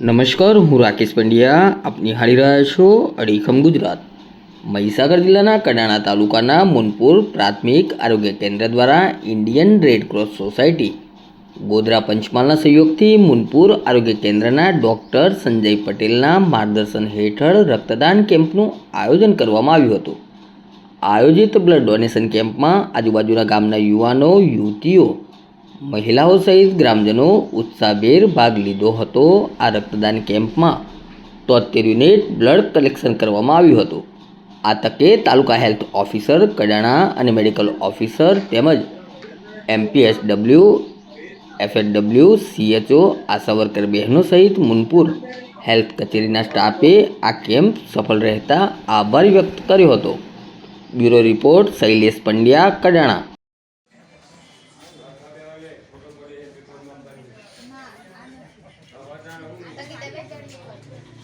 નમસ્કાર, હું રાકેશ પંડ્યા. આપ નિહાળી રહ્યા છો અડીખમ ગુજરાત. મહીસાગર જિલ્લાના કડાણા તાલુકાના મુનપુર પ્રાથમિક આરોગ્ય કેન્દ્ર દ્વારા Indian Red Cross Society Godhra પંચમહાલના સહયોગથી મુનપુર આરોગ્ય કેન્દ્રના ડૉક્ટર સંજય પટેલના માર્ગદર્શન હેઠળ રક્તદાન કેમ્પનું આયોજન કરવામાં આવ્યું હતું. આયોજિત બ્લડ ડોનેશન કેમ્પમાં આજુબાજુના ગામના યુવાનો, યુવતીઓ મહિલાઓ સહિત ગ્રામજનો ઉત્સાહભેર ભાગ લીધો હતો આ રક્તદાન કેમ્પમાં. તોતેર યુનિટ બ્લડ કલેક્શન કરવામાં આવ્યું હતું. આ તકે તાલુકા હેલ્થ ઓફિસર, કડાણા અને મેડિકલ ઓફિસર તેમજ MPSW FAW CHO, ASHA worker બહેનો સહિત મુનપુર હેલ્થ કચેરીના સ્ટાફે આ કેમ્પ સફળ રહેતા આભાર વ્યક્ત કર્યો હતો. Bureau report Shailesh Pandya, Kadana. Photo કરી એ પેપરમાં ભરી ના આ નથી. આ વધારે હું